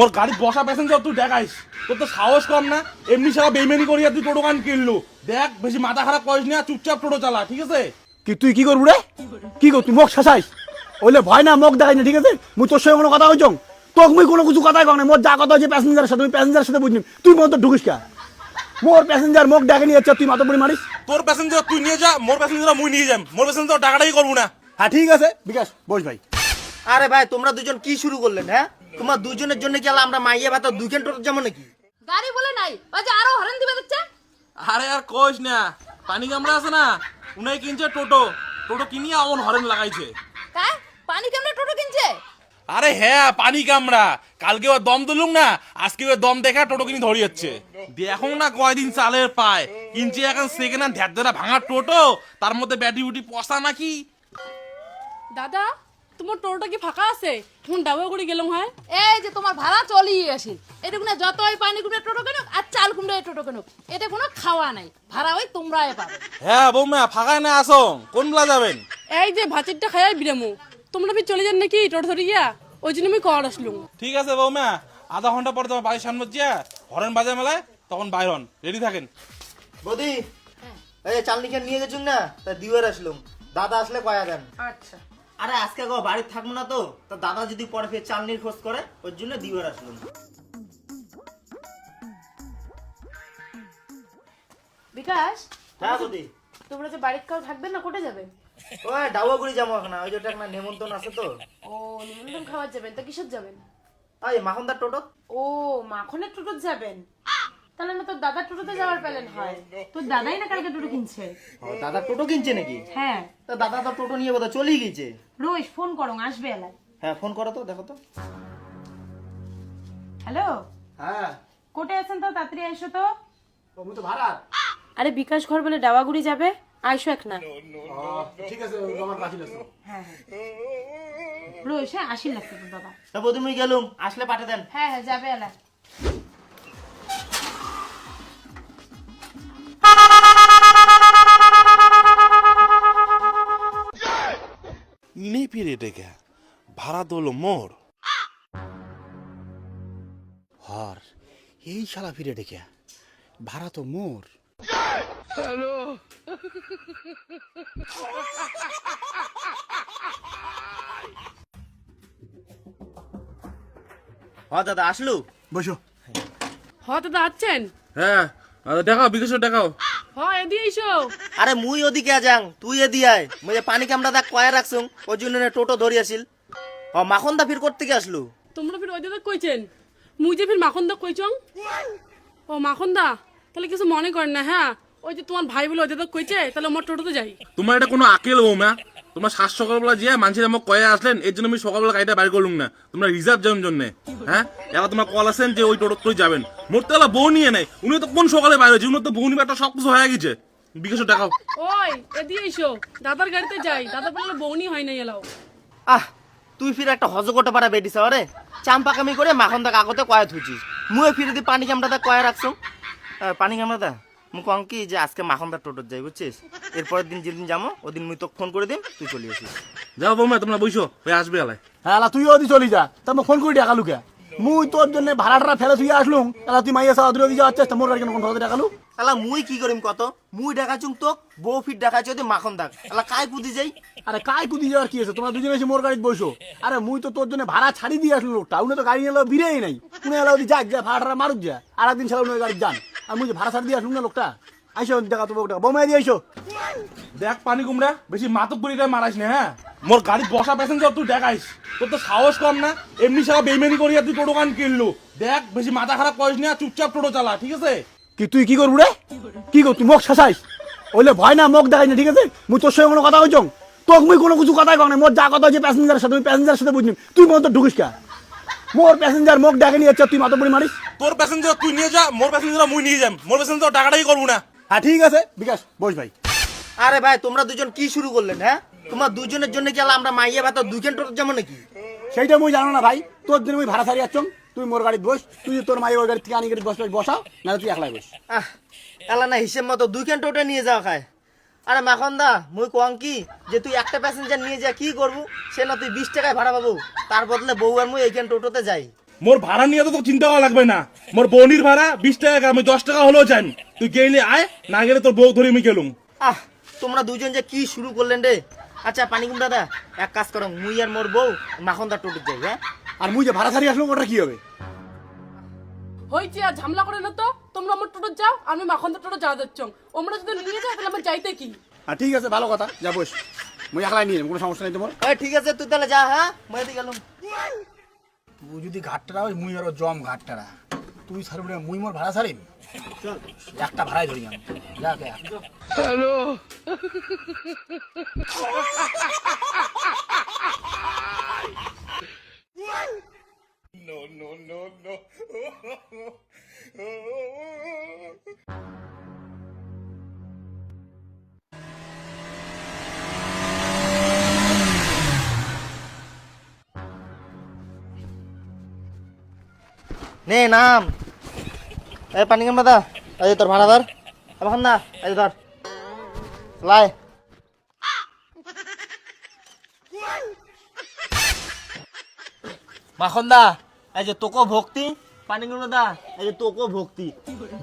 মোর গাড়ি বসা প্যাসেঞ্জার তুই দেখাইস তোর তো সাহস কম না? এমনি সারা বেইমানি করিয়া তুই টোটো গান কিনলু। দেখ বেশি মাথা খারাপ করিস না চুপচাপ টোটো চালা ঠিক আছে? কি তুই কি করবু রে? কি কর তুই মুখ শাসাইস? ওইলে ভয় না মুখ দেখাই না ঠিক আছে? মুই তোর সঙ্গে কোনো কথা হইছ তোক মুই কোনো কিছু কথাই কম না মোর যা কথা হচ্ছে প্যাসেঞ্জারের সাথে তুই প্যাসেঞ্জারের সাথে বুঝলি তুই মতো ঢুকিস কা? মোর প্যাসেঞ্জার মুখ ডাকে নিয়ে যাচ্ছে তুই মাথা পড়ি মারিস? তোর প্যাসেঞ্জার তুই নিয়ে যা মোর প্যাসেঞ্জার মুই নিয়ে যাম মোর প্যাসেঞ্জার টাকাটাই করব না। হ্যাঁ ঠিক আছে বিকাশ বস ভাই। আরে ভাই তোমরা দুজন কি শুরু করলেন হ্যাঁ? তোমার দুজনের জন্য কি আমরা মাইয়া ভাতা দুইখান টোটো যাব নাকি? গাড়ি বলে নাই ওই যে আরও হরেন দিবে দিচ্ছে আরে আর কইস না পানি কামড়া আছে না? উনাই কিনছে টোটো টোটো কিনিয়া অমন হরেন লাগাইছে। কায় পানি কেমনে টোটো কিনছে? আরে হ্যাঁ পানি কামড়া। কালকে ওর দম দিলুম না আজকে ওর দম দেখা টোটো কিনে ধরি যাচ্ছে দেখুন না কয়দিন চালের পায়। কিনছে এখন সেকেন্ড হ্যান্ড ধ্যার ভাঙা টোটো তার মধ্যে ব্যাটারি উটি পচা নাকি? দাদা তোমার টোটোটা কি ফাঁকা আছে? তখন ডাবা করে গেলাম হয়? এই যে তোমার ভাড়া চলিয়ে আসিল এটা কোনো যতই পানি কুমড়ে টোটো কেনুক আর চাল কুমড়ে টোটো কেনুক এটা কোনো খাওয়া নাই। ভাড়া ওই তোমরাই পাবে। হ্যাঁ বৌমা ফাঁকা না আসো। কোন বেলা যাবেন? এই যে ভাতেরটা খাই বিরামু। তোমরা আমি চলে যান নাকি টোটো ধরে গিয়া? ওই জন্য আমি কর আসলুম। ঠিক আছে বৌমা। আধা ঘণ্টা পরে তোমার বাড়ির সামনে যা হরেন বাজার মেলায় তখন বাইরন রেডি থাকেন। বৌদি এই যে চালনি নিয়ে গেছুন না তা দিওয়ার আসলুম। দাদা আসলে কয়া দেন আচ্ছা। আরে আজকে গো বাড়ি থাকব না তো। তা দাদা যদি পরে ফের চালনির খোঁজ করে ওর জন্য দিওয়ার আসলাম। বিকাশ? হ্যাঁ বৌদি তোমরা যে বাড়ির কাউ থাকবেন না কোটে যাবেন ওই ডাউয়াগুড়ি যাব এখন ওই যেটা একটা নেমন্তন্ন আছে তো। ও নিমন্ত্রণ খাওয়ার যাবেন তো কিসের যাবেন? ওই মাখনদার টোটো ও মাখনের টোটো যাবেন? তাহলে না তোর দাদার টোটোতে যাওয়ার প্ল্যান হয়। তোর দাদাই না কালকে টোটো কিনছে? দাদা টোটো কিনছে নাকি? হ্যাঁ। তা দাদা তো টোটো নিয়ে বোধহয় চলেই গেছে। রোজ ফোন করো আসবে এলাই হ্যাঁ ফোন করো তো দেখো তো। হ্যালো? হ্যাঁ। কোটে আছেন তো? তাড়াতাড়ি এসো তো। আমি তো ভাড়া আরে বিকাশ ঘর বলে ডাবাগুড়ি যাবে? আইসো এক না। ঠিক আছে আমার রাখি লাগছে রোজ হ্যাঁ আশি লাগছে দাদা। তা বৌদি মুই গেলুম। আসলে পাঠিয়ে দেন। হ্যাঁ হ্যাঁ যাবে এলাই ভাড়া দোলো মোর। হর এই শালা ফিরে ডেকে ভাড়া তো মোর। হ দাদা আসলু। বসো। হ দাদা আছেন হ্যাঁ দেখাও বিকাশ দেখাও। আরে মুই ওদিকে যাং তুই এদি আয়। মুই যে পানি ক্যামেরা দা কয়া রাখছুং ওই জন্য টোটো ধরি আসিল। হ মাখন দা ফির করতে আসলু? তোমরা ফির ওই দাদা কইছেন? মুই যে ফির মাখন দা কইছং ও মাখন দা তাহলে কিছু মনে করেন না হ্যাঁ? ওই যে তোমার ভাই বলে ওই দাদা কইছে তাহলে আমার টোটোতে যাই। তোমার এটা কোনো আকেল বৌমা? তোমার শ্বাস সকালবেলা যে মানুষের আমাকে কয়ে আসলেন এর জন্য আমি সকালবেলা গাড়িটা বাইর করলুম না। তোমরা রিজার্ভ যাওয়ার জন্য হ্যাঁ? এবার তোমার কল আসেন যে ওই টোটো তুই যাবেন। মোর তো বউ নিয়ে নেই উনি তো কোন সকালে বাইরে হয়েছে? উনি তো বউ নিবে একটা সব কিছু হয়ে গেছে। বিকাশ দেখাও ওই এদিকে এসো। দাদার গাড়িতে যাই। দাদা বলল বউনি হয় না এলাও। আহ তুই ফির একটা হজকোটা পাড়া বেটিস আরে চাম্পাকামি করে মাখন দা কাগতে কয়া থুচিস মুয়ে ফিরে দি পানি কামড়া দা কয়া রাখছুম আহ, পানি কামড়া দা মুখ অঙ্কি যে আজকে মাখন দা টোটোর যাই বুঝছিস? এরপরের দিন যেদিন যাব ওদিন মুই তোকে ফোন করে দিম তুই চলে আসিস। যাও বৌমা তোমরা বইসো ওই আসবে এলায়। হ্যাঁ এলা তুই ওদি চলি যা। তা মই ফোন করে ডাকালু কে মুই তোর জন্য ভাড়াটা ফেলে তুই আসলুম। এলা তুই মাইয়া সাদরে দি যাচ্ছিস তা মোর গাড়ি কেন কোন কথা ডাকালু আলা মুই কি করিম কত? মুই দেখাচুম তোক বউ ফির দেখাচ্ছি ওদি মাখন দাগ। আলা কাই কুদি যাই? আরে কাই কুদি যাওয়ার কি আছে? তোমরা দুজনে এসে মোর গাড়িতে বসো আরে মুই তো তোর জন্য ভাড়া ছাড়ি দিয়ে আসলো লোকটা। উনি তো গাড়ি এলো বিরেই নাই। উনি এলো ওদি যাক যা ভাড়াটা মারুক যা। আর একদিন উনি গাড়ি যান। আর মুই যে ভাড়া ছাড়ি দিয়ে আসলুম না লোকটা? আইসো দেখা তো লোকটা বৌমা দিয়ে আইসো। দেখ পানি কুমড়া বেশি মাতক করে মারাইস না হ্যাঁ? মোর গাড়ি বসা প্যাসেঞ্জার তুই দেখাইস। তোর তো সাহস কম না? এমনি সারা বেইমানি করিয়া তুই টোটো গান কিনলু। দেখ বেশি মাথা খারাপ করিস না চুপচাপ টোটো চালা ঠিক আছে? কি তুই কি করবু রে? কি কর তুই মুখ শাসাইস? ওইলে ভয় না মুখ দেখাই না ঠিক আছে? মুই তোর সঙ্গে কোনো কথা হইছ তোক মুই কোনো কিছু কথাই কম না। মোর যা কথা হচ্ছে প্যাসেঞ্জারের সাথে প্যাসেঞ্জারের সাথে বুঝলি। তুই মতো ঢুকিস কা? মোর প্যাসেঞ্জার মোক ডাকে নিয়ে যাচ্ছে তুই মাথা মারিস? তোর প্যাসেঞ্জার তুই নিয়ে যা মোর প্যাসেঞ্জার মুই নিয়ে যাম। মোর প্যাসেঞ্জার টাকাটাই করব না। হ্যাঁ ঠিক আছে বিকাশ বস ভাই। আরে ভাই তোমরা দুজন কি শুরু করলেন হ্যাঁ? তোমার দুজনের জন্য কি আলা আমরা মাইয়া ভাতা দুইখান টোটো যাব নাকি? সেইটা মুই জানো না ভাই। তোর জন্য মুই ভাড়া ছাড়ি যাচ্ছ তুই মোর গাড়িতে বস তুই তোর মায়ের ওই গাড়ি থেকে আনি গাড়ি বস বসাও না তুই একলাই বস। আহ এলা না হিসেব মতো দুইখান টোটো নিয়ে যাওয়া খায়। আরে মাখন দা মুই কম কি যে তুই একটা প্যাসেঞ্জার নিয়ে যা কি করব? সে না তুই বিশ টাকায় ভাড়া পাবো। তার বদলে বউ আর মুই এইখান টোটোতে যাই। মোর ভাড়া নিয়ে তো তোর চিন্তা করা লাগবে না। মোর বৌনির ভাড়া বিশ টাকা আমি দশ টাকা হলেও চাই তুই গেলে আয় না গেলে তোর বউ ধরে আমি গেলুম। আহ তোমরা দুজন যে কি শুরু করলেন রে? আচ্ছা পানি কুমড়া দা এক কাজ করো মুই আর মোর বউ মাখনদা টোটো যাই হ্যাঁ? আর মুই যে ভাড়া ছাড়ি আসলো ওটা কি হবে? হয়েছে আর ঝামেলা করে না তো? তোমরা আমার টোটো যাও আমি মাখন্দা টোটো যাওয়া যাচ্ছ। ওমরা যদি নিয়ে যায় তাহলে আমার যাইতে কি? হ্যাঁ ঠিক আছে ভালো কথা যা বস। মুই একলাই নিয়ে কোনো সমস্যা নেই তোমার। এই, ঠিক আছে তুই তাহলে যা হ্যাঁ? মই দিয়ে গেলাম। তুই যদি ঘাটটা হয় মুই আর জম ঘাটটা তুই ছাড়বি না, মুই মোর ভাড়া ছাড়িম চল একটা ভাড়াই ধরি আমি। যা কে নে, নাম। এই পানি কুমড়া দা এই তোর ভাড়া ধর। এখন না এই ধর। লাই। মাখনদা এই যে তোকো ভক্তি। পানি কুমড়া দা এই যে তোকো ভক্তি।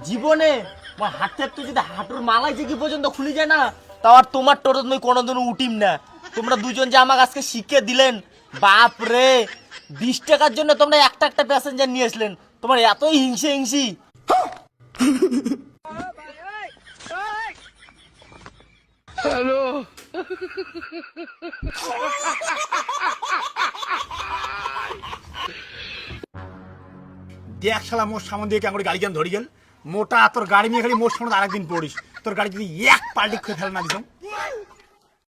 জীবনে আমার হাতের তো যদি হাঁটুর মালাই যে কি পর্যন্ত খুলি যায় না, তাও আর তোমার টোটো তুমি কোনোদিনও উঠিম না। তোমরা দুজন যে আমাকে আজকে শিখিয়ে দিলেন বাপ রে বিশ টাকার জন্য তোমরা একটা একটা প্যাসেঞ্জার নিয়ে আসলেন। তোমার এতই হিংসে হিংসি। দেখ শালা মোর সামনে দিয়ে কেমন গাড়ি কেন ধরি গেল? মোটা তোর গাড়ি নিয়ে খালি মোর সামনে আরেকদিন পড়িস। তোর গাড়ি যদি এক পাল্টি খেয়ে ফেলে না দিস